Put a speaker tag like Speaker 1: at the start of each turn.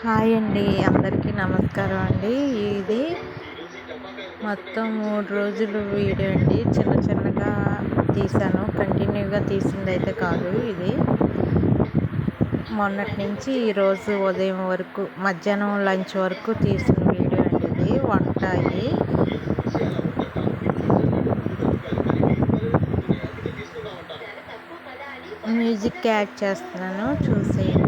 Speaker 1: Hi అండి అందరికీ నమస్కారం అండి. ఇది మొత్తం మూడు రోజులు వీడియో అండి. చిన్న చిన్నగా తీసాను కంటిన్యూగా తీసింది అయితే కాదు ఇది. మొన్నటి నుంచి ఈరోజు ఉదయం వరకు మధ్యాహ్నం లంచ్ వరకు తీసిన వీడియో అండి ఇది. వంట అయ్యి మ్యూజిక్ యాడ్ చేస్తున్నాను. చూసేయండి.